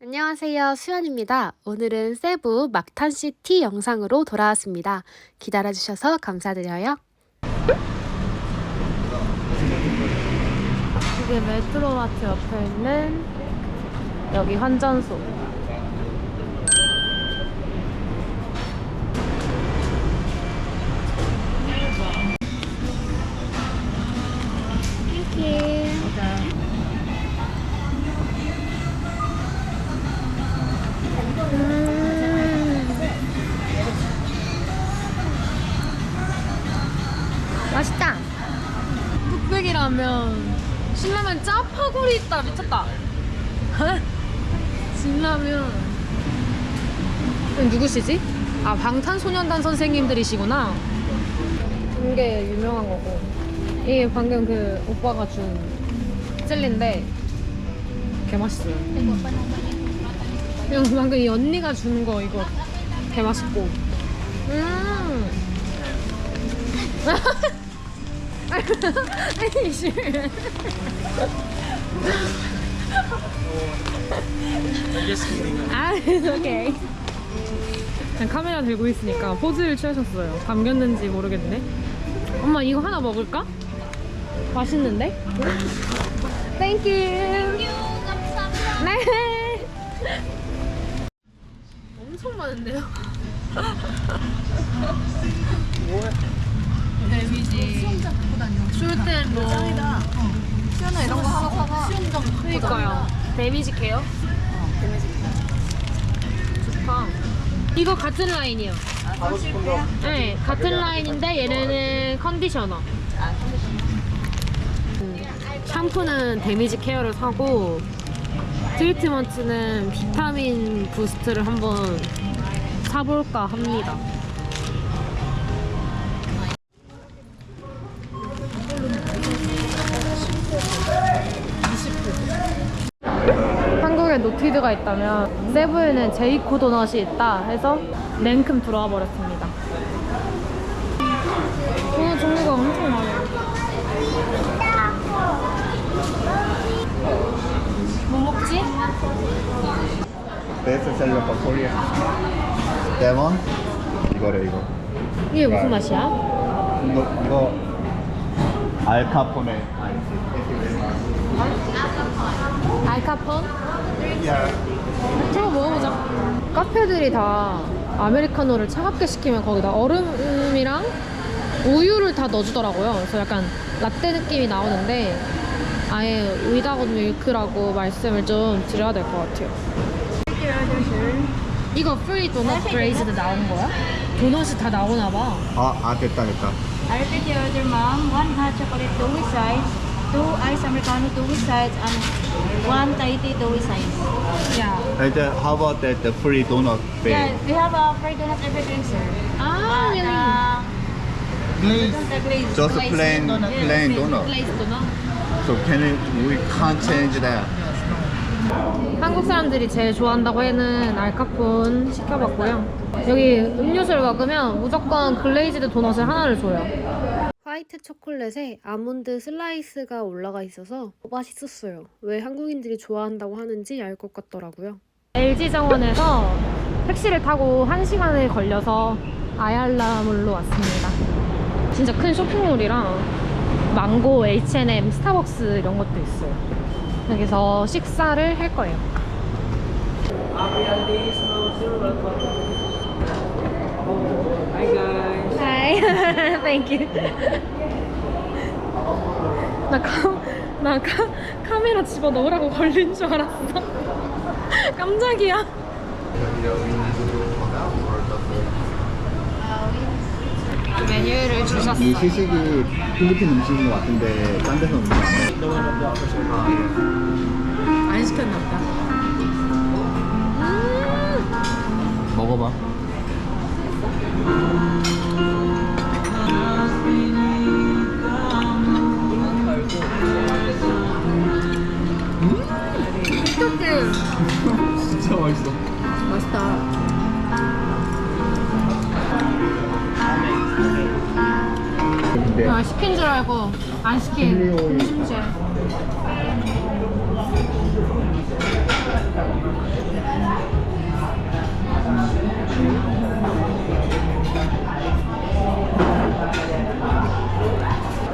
안녕하세요. 수연입니다. 오늘은 세부 막탄시티 영상으로 돌아왔습니다. 기다려주셔서 감사드려요. 이게 메트로마트 옆에 있는 여기 환전소. 맛있다. 뚝배기라면 신라면 짜파구리 있다 미쳤다. 신라면. 이건 누구시지? 아 방탄소년단 선생님들이시구나. 이게 유명한 거고. 이게 방금 그 오빠가 준 젤리인데 개 맛있어요. 그냥 방금 이 언니가 준거 이거 개 맛있고. 음. 아니 씨. 아, 오케이. 그냥 카메라 들고 있으니까 포즈를 취하셨어요. 담겼는지 모르겠네. 엄마 이거 하나 먹을까? 맛있는데? 땡큐. 네. 엄청 많은데요? 데미지. 짱이다. 시연아 이런 거 하나 사봐. 수영장 그니까요. 데미지 케어? 데미지 케어. 좋다. 이거 같은 라인이요. 네, 같은 라인인데 얘네는 컨디셔너. 음, 샴푸는 데미지 케어를 사고 트리트먼트는 비타민 부스트를 한번 사볼까 합니다. 노티드가 있다면 세부에는 제이코 도넛이 있다 해서 냉큼 들어와 버렸습니다. 도넛 종류가 엄청 많아요. 뭐 먹지? 베스트 셀러 for Korea. 레몬 이거래 이거. 이게 무슨 맛이야? 이거 이거 알카포네 아이스. 알카폰? 야. 저거 먹어보자. 카페들이 다 아메리카노를 차갑게 시키면 거기다 얼음이랑 우유를 다 넣어주더라고요. 그래서 약간 라떼 느낌이 나오는데 아예 위다운 밀크라고 말씀을 좀 드려야 될 것 같아요. 이거 프리 도넛 브레이즈드 나온 거야? 도넛이 다 나오나 봐. 아, 아 됐다 됐다. I'll take your ma'am. One hot chocolate two size, two ice americano two with size, and one Tahiti two with size. 야. And uh, how about that the free donut Yeah, thing? we have a free donut everything sir. 아, really? Uh, Please. the glaze. Just glaze plain donut. Plain donut. 글레이즈 도넛? So can it, we can't change that. 한국 사람들이 제일 좋아한다고 하는 알카폰 시켜봤고요. 여기 음료수를 먹으면 무조건 글레이즈드 도넛을 하나를 줘요. 화이트 초콜릿에 아몬드 슬라이스가 올라가 있어서 맛있었어요. 왜 한국인들이 좋아한다고 하는지 알 것 같더라고요. LG 정원에서 택시를 타고 1시간을 걸려서 아얄라몰로 왔습니다. 진짜 큰 쇼핑몰이랑 망고, H&M, 스타벅스 이런 것도 있어요. 여기서 식사를 할 거예요. Hi guys. Hi, thank you. 나, 카, 나 카, 카메라 집어 넣으라고 걸린 줄 알았어. 깜짝이야. 메뉴를 이 주셨어요. 시식이 필리핀 음식인 것 같은데 딴 데서 음식 안 먹어. 아, 예. 맛있게 심심해.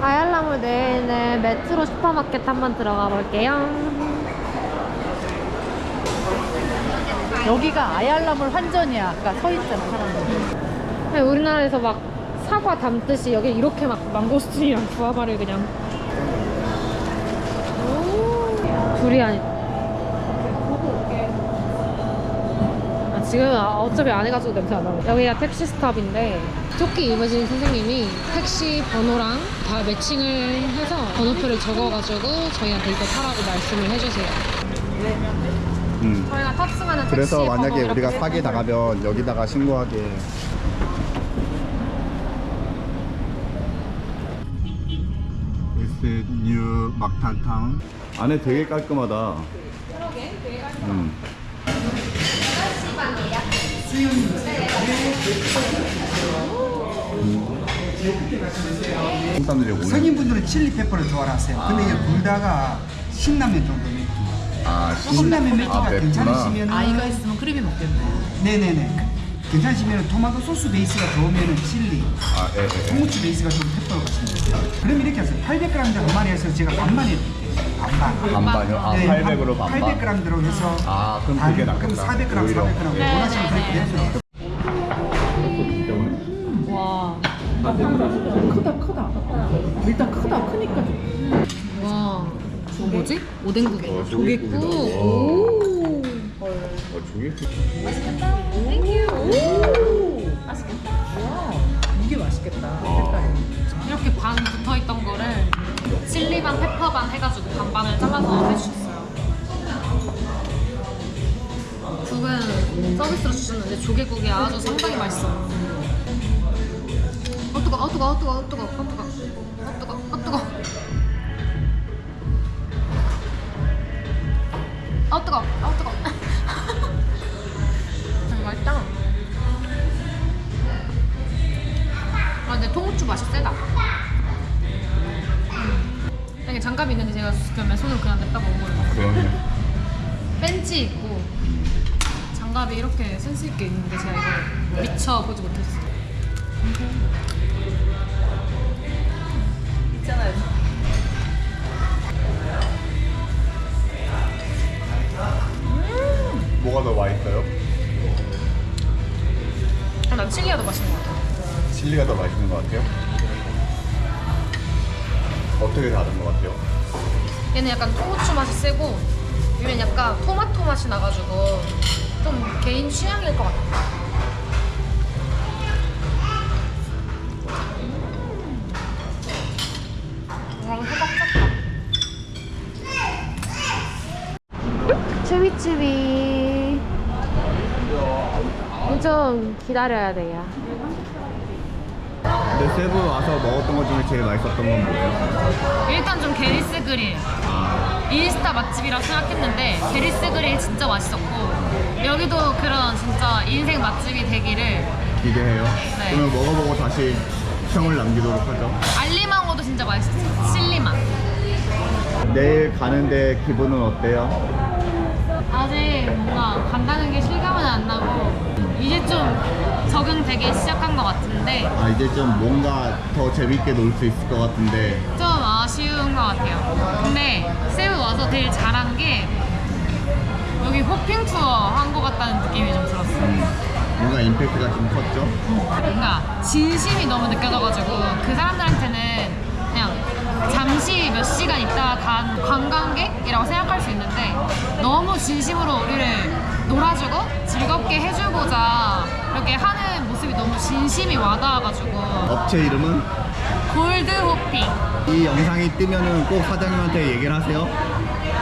아얄라몰 내에 있는 메트로 슈퍼마켓 한번 들어가 볼게요. 여기가 아얄라몰 환전이야. 아까 서 있잖아, 사람들. 네, 우리나라에서 막 사과 담듯이 여기 이렇게 막 망고스틴이랑 부하바를 그냥 오, 두리안 아, 지금 어차피 안 해가지고 냄새 안 나요 여기가 택시 스탑인데 조끼 입으신 선생님이 택시 번호랑 다 매칭을 해서 번호표를 적어가지고 저희한테 이거 타라고 말씀을 해주세요 음. 저희가 탑승하는 택시 그래서 만약에 번호 이렇게 우리가 쓰고 사기 나가면 여기다가 신고하게. This new 막탄탕. 안에 되게 깔끔하다. 음. 한국 사람들이 오는 성인분들은 칠리 페퍼를 좋아하세요. 근데 이게 불다가 신라면 정도 느낌. 아, 신- 신라면 맵기가 아. 괜찮으시면 아이가 있으면 크림이 먹겠네. 네네네. 괜찮으시면 토마토 소스 베이스가 좋으면 칠리, 아, 예, 예. 통후추 베이스가 좀 페퍼로 가시면 돼요. 그럼 이렇게 하세요. 800g 한 마리 해서 제가 반만 해드릴게요. 반반. 반반이요? 아, 800으로 반반? 800g 들어해서 아, 그럼 반, 그게 그럼 낫겠다. 400g, 오히려. 400g 네, 원하시면 네, 그렇게 네. 해서 와. 크다, 크다. 일단 크다, 크니까 좀. 와, 저 뭐지? 오뎅국이. 어, 조개국. 조개국이다. 오. 어, 와, 이게 맛있겠다. 색깔이. 이렇게 반 붙어 있던 거를 칠리 반, 페퍼 반 해가지고 반반을 잘라서 해주셨어요. 국은 서비스로 주셨는데 조개국이 아주 상당히 맛있어요. 어 뜨거, 어 뜨거, 어 뜨거, 어 뜨거, 어 뜨거, 어 뜨거, 어 뜨거. 어 뜨거, 어 맛이 세다. 음. 이게 장갑이 있는데 제가 그러면 손을 그냥 냈다 먹은 거예요. 그러네. 벤치 있고 장갑이 이렇게 센스 있게 있는데 제가 이걸 미처 보지 못했어요. 있잖아요. 뭐가 더 맛있어요? 아, 난 칠리가 더 맛있는 것 같아. 칠리가 더 맛있는 것 같아요? 어떻게 다른 것 같아요? 얘는 약간 통후추 맛이 세고 얘는 약간 토마토 맛이 나가지고 좀 개인 취향일 것 같아. 와, 호박 짭다. 쭈비쭈비. 좀 기다려야 돼요. 근데 세부 와서 먹었던 것 중에 제일 맛있었던 건 뭐예요? 일단 좀 게리스 그릴 인스타 맛집이라 생각했는데 게리스 그릴 진짜 맛있었고 여기도 그런 진짜 인생 맛집이 되기를 기대해요. 네. 그러면 먹어보고 다시 평을 남기도록 하죠. 알리망어도 진짜 맛있었어요 실리망 내일 가는데 기분은 어때요? 아직 뭔가 간다는 게 실감은 안 나고 이제 좀 적응되기 시작한 것 같은데 아 이제 좀 뭔가 더 재밌게 놀 수 있을 것 같은데. 좀 아쉬운 것 같아요. 근데 세우 와서 제일 잘한 게 여기 호핑 투어 한 것 같다는 느낌이 좀 들었어요. 음, 뭔가 임팩트가 좀 컸죠? 뭔가 진심이 너무 느껴져가지고 그 사람들한테는 잠시 몇 시간 있다 간 관광객이라고 생각할 수 있는데 너무 진심으로 우리를 놀아주고 즐겁게 해주고자 이렇게 하는 모습이 너무 진심이 와닿아가지고 업체 이름은? 골드 호핑 이 영상이 뜨면은 꼭 사장님한테 얘기를 하세요.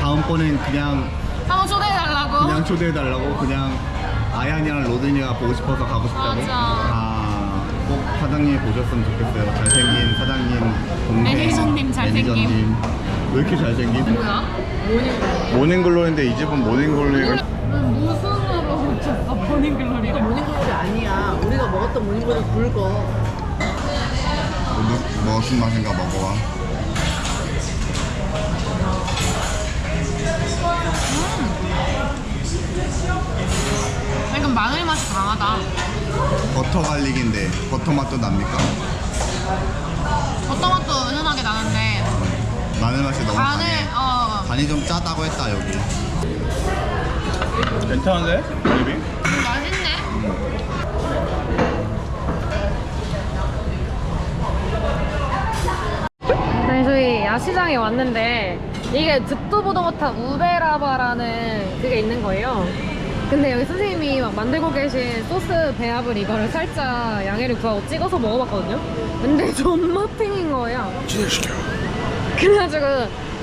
다음번엔 그냥 한번 초대해달라고 그냥 초대해달라고 그냥 아얀이랑 로드니가 보고 싶어서 가고 싶다고. 맞아. 사장님 보셨으면 좋겠어요. 잘생긴 사장님, 동생, 매니저님 잘생김. 매니저님. 왜 이렇게 잘생김? 뭐야? 모닝글로리인데 이 집은 모닝글로리가 무슨으로 붙였어 모닝글로리 이거 모닝글로리 아니야. 우리가 먹었던 모닝글로리 굵어. 무- 무슨 맛인가 먹어봐. 약간 마늘 맛이 강하다 버터 갈릭인데 버터 맛도 납니까? 버터 맛도 은은하게 나는데 마늘 맛이 너무 간을 강해. 어 간이 좀 짜다고 했다 여기. 괜찮은데? 리빙? 맛있네. 아니 저희 야시장에 왔는데 이게 듣도 보도 못한 우베라바라는 그게 있는 거예요. 근데 여기 선생님이 막 만들고 계신 소스 배합을 이거를 살짝 양해를 구하고 찍어서 먹어봤거든요. 근데 존맛 탱인 거예요. 그래가지고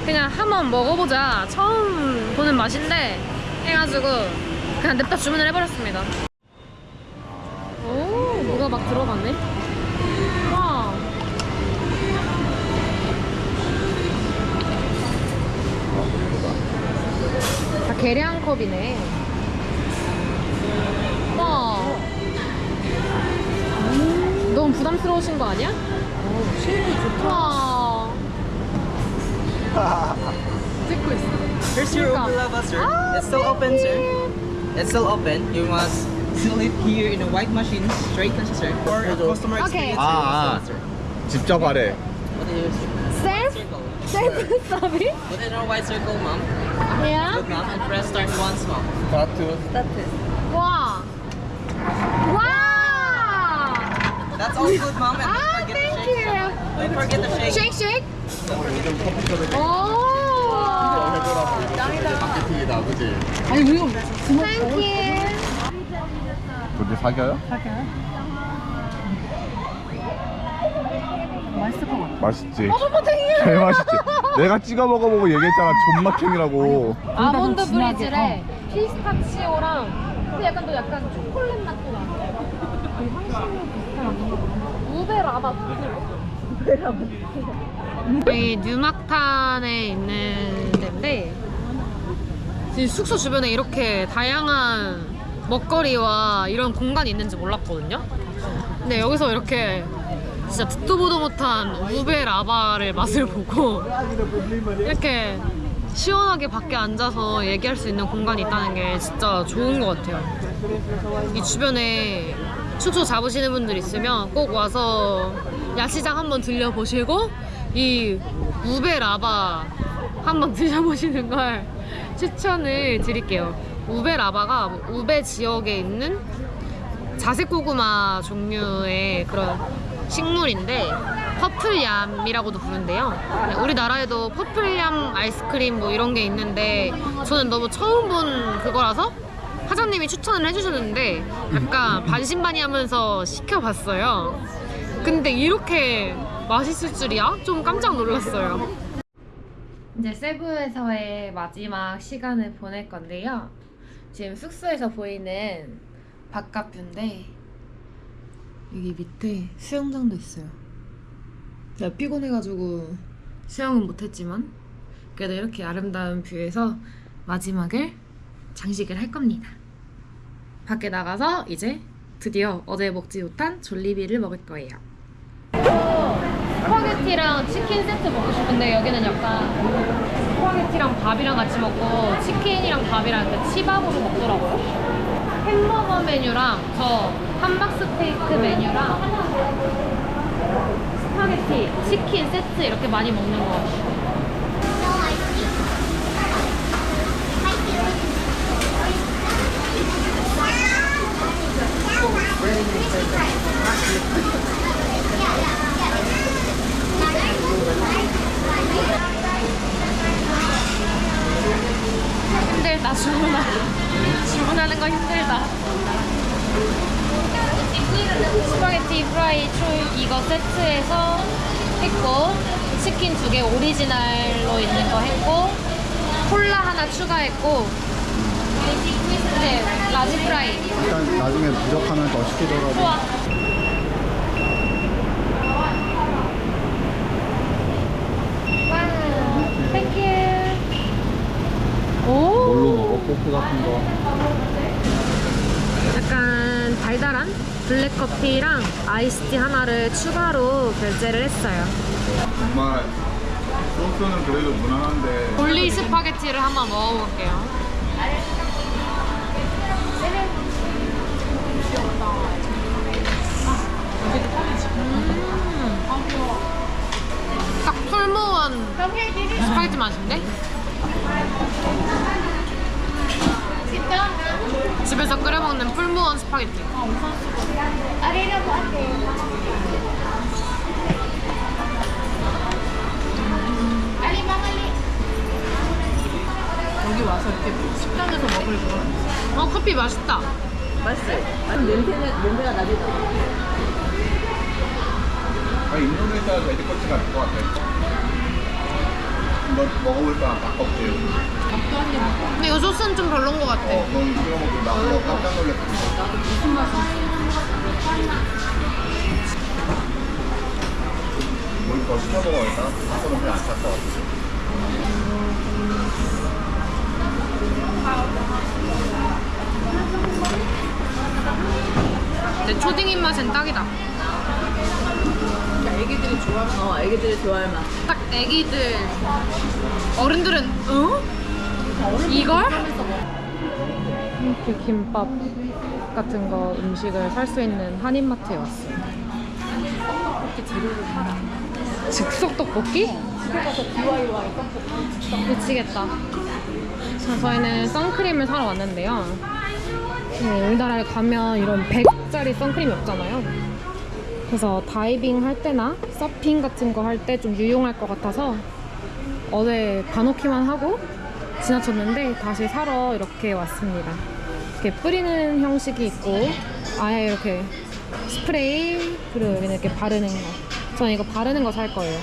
그냥 한번 먹어보자. 처음 보는 맛인데 해가지고 그냥 냅다 주문을 해버렸습니다. 오, 뭐가 막 들어갔네? 와. 다 계량컵이네. 부담스러우신 거 아니야? 오, 실비 좋다. 찍고 있어. Here's your Welcome. Okulava, sir. Ah, it's still open, sir. It's still open. You must seal it here in a white machine, straight na siya, sir. For a customer Okay. experience, Ah, sir. 직접 하래. What is 셀프? circle? 셀프 서비스? Put it in a white circle, ma'am. Yeah? Good, ma'am. And press start once, ma'am. 와. 와. That's all good, ma'am. And 아, don't forget thank to shake. you. Don't forget to shake. 쉐이크 쉐이크. 오. 마케팅이다, 그지? 우리가 땡큐. 둘이 사겨요? 맛있을 것 같아. 맛있지. 제일 맛있지. 내가 찍어 먹어보고 얘기했잖아, 존맛탱이라고. 아몬드 진하게, 브리즈에 피스타치오랑 근데 약간 또 약간 초콜릿 맛도 나. 그 향신료 비슷한 우베 라바 여기 뉴막탄에 있는 데인데 지금 숙소 주변에 이렇게 다양한 먹거리와 이런 공간이 있는지 몰랐거든요. 근데 여기서 이렇게 진짜 듣도 보도 못한 우베 라바를 맛을 보고 이렇게 시원하게 밖에 앉아서 얘기할 수 있는 공간이 있다는 게 진짜 좋은 것 같아요. 이 주변에 숙소 잡으시는 분들 있으면 꼭 와서 야시장 한번 들려보시고 이 우베 라바 한번 드셔보시는 걸 추천을 드릴게요. 우베 라바가 우베 지역에 있는 자색 고구마 종류의 그런 식물인데 퍼플얌이라고도 부른대요. 우리나라에도 퍼플얌 아이스크림 뭐 이런 게 있는데 저는 너무 처음 본 그거라서 사장님이 추천을 해주셨는데 약간 반신반의하면서 시켜봤어요. 근데 이렇게 맛있을 줄이야? 좀 깜짝 놀랐어요. 이제 세부에서의 마지막 시간을 보낼 건데요. 지금 숙소에서 보이는 바깥뷰인데 여기 밑에 수영장도 있어요. 제가 피곤해가지고 수영은 못했지만 그래도 이렇게 아름다운 뷰에서 마지막을 장식을 할 겁니다. 밖에 나가서 이제 드디어 어제 먹지 못한 졸리비를 먹을 거예요. 스파게티랑 치킨 세트 먹고 싶은데 여기는 약간 스파게티랑 밥이랑 같이 먹고 치킨이랑 밥이랑 이렇게 치밥으로 먹더라고요. 햄버거 메뉴랑 저 함박 스테이크 메뉴랑 스파게티, 치킨 세트 이렇게 많이 먹는 것 같아요. 힘들다 주문하 주문하는 거 힘들다 스파게티 프라이 초 이거 세트에서 했고 치킨 두 개 오리지널로 있는 거 했고 콜라 하나 추가했고 이제 라지 프라이 일단 나중에 부족하면 더 시키더라도. 좋아 와 땡큐 오 뭘로 먹어? 포크 같은 거. 약간 달달한 블랙커피랑 아이스티 하나를 추가로 결제를 했어요. 정말 소스는 그래도 무난한데 볼리 스파게티를 한번 먹어볼게요. 음. 딱 풀무원 스파게티 맛인데? 집에서 끓여 먹는 풀무원 스파게티. 아니 냄새는 냄새가 나겠다. 아, 인도네시아 메디커치가 될것 같아. 한번 먹어볼까? 닭껍질. 근데 이 소스는 좀 별론 것 같아. 어, 넌 이거 먹고 나 그거 깜짝 놀랐어. 나도 무슨 맛인지. 우리 거 시켜 먹어야겠다. 닭은 별로 안 찼어. 내 맛엔 딱이다. 애기들이 좋아할 어 애기들이 좋아할 맛. 딱 애기들. 어른들은 어? 이걸? 이렇게 김밥 같은 거 음식을 살 수 있는 한인마트에 왔어요. 이렇게 재료를 사라. 즉석 떡볶이? 집에 가서 DIY 떡볶이. 미치겠다. 자, 저희는 선크림을 사러 왔는데요. 네, 우리나라에 가면 이런 100짜리 선크림이 없잖아요. 그래서 다이빙 할 때나 서핑 같은 거 할 때 좀 유용할 것 같아서 어제 봐놓기만 하고 지나쳤는데 다시 사러 이렇게 왔습니다. 이렇게 뿌리는 형식이 있고 아예 이렇게 스프레이 그리고 여기는 이렇게 바르는 거. 저는 이거 바르는 거 살 거예요.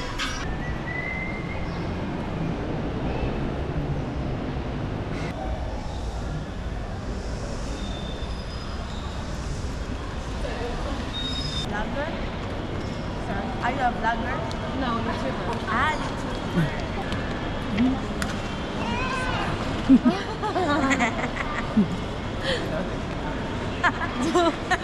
어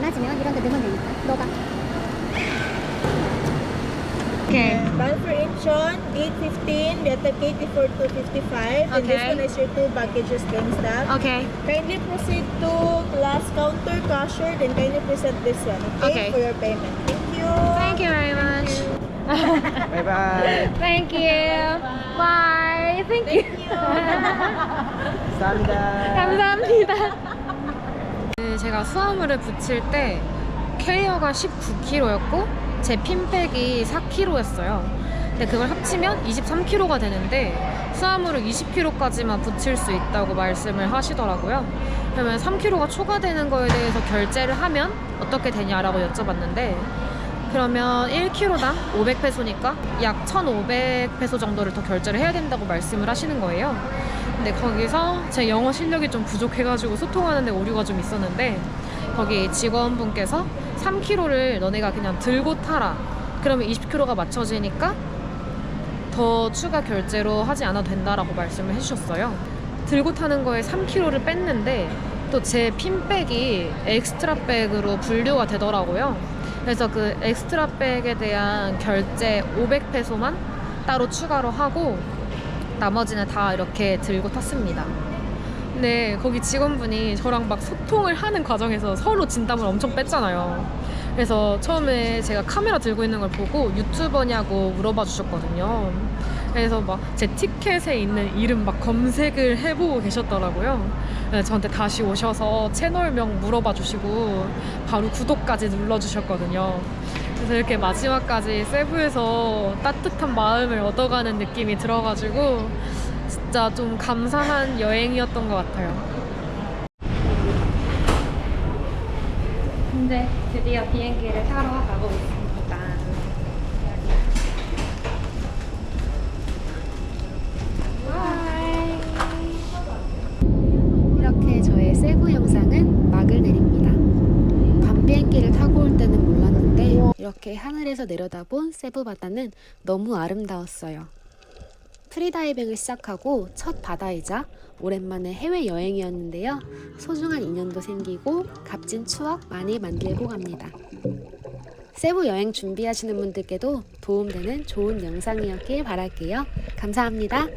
많아지면 이런 데 넣으면 되니까. 너가. Okay. Bal for Incheon, 815. Beta Katie for 255. And this Okay. one is your two packages game staff. Okay. Kindly proceed to last counter cashier, then kindly present this one, okay? Okay. For your payment. Thank you. Thank you very much. Bye bye. Thank you. Bye. Thank you. 감사합니다. 감사합니다. 그 제가 수화물을 붙일 때 캐리어가 19kg였고 제 핀백이 4kg였어요. 근데 그걸 합치면 23kg가 되는데 수화물을 20kg까지만 붙일 수 있다고 말씀을 하시더라고요. 그러면 3kg가 초과되는 거에 대해서 결제를 하면 어떻게 되냐라고 여쭤봤는데 그러면 1kg당 500페소니까 약 1,500페소 정도를 더 결제를 해야 된다고 말씀을 하시는 거예요. 근데 거기서 제 영어 실력이 좀 부족해가지고 소통하는 데 오류가 좀 있었는데 거기 직원분께서 3kg를 너네가 그냥 들고 타라. 그러면 20kg가 맞춰지니까 더 추가 결제로 하지 않아도 된다라고 말씀을 해주셨어요. 들고 타는 거에 3kg를 뺐는데 또 제 핀백이 엑스트라 백으로 분류가 되더라고요. 그래서 그 엑스트라 백에 대한 결제 500페소만 따로 추가로 하고 나머지는 다 이렇게 들고 탔습니다. 근데 거기 직원분이 저랑 막 소통을 하는 과정에서 서로 진담을 엄청 뺐잖아요. 그래서 처음에 제가 카메라 들고 있는 걸 보고 유튜버냐고 물어봐 주셨거든요. 그래서 막 제 티켓에 있는 이름 막 검색을 해보고 계셨더라고요. 그래서 저한테 다시 오셔서 채널명 물어봐 주시고 바로 구독까지 눌러 주셨거든요. 그래서 이렇게 마지막까지 세부에서 따뜻한 마음을 얻어가는 느낌이 들어가지고 진짜 좀 감사한 여행이었던 것 같아요. 근데 드디어 비행기를 타러 가고 있습니다. 이렇게 저의 세부 영상은 막을 내립니다. 밤 비행기를 타고 올 때는 몰랐는데 이렇게 하늘에서 내려다본 세부 바다는 너무 아름다웠어요. 프리다이빙을 시작하고 첫 바다이자 오랜만에 해외 여행이었는데요. 소중한 인연도 생기고 값진 추억 많이 만들고 갑니다. 세부 여행 준비하시는 분들께도 도움되는 좋은 영상이었길 바랄게요. 감사합니다.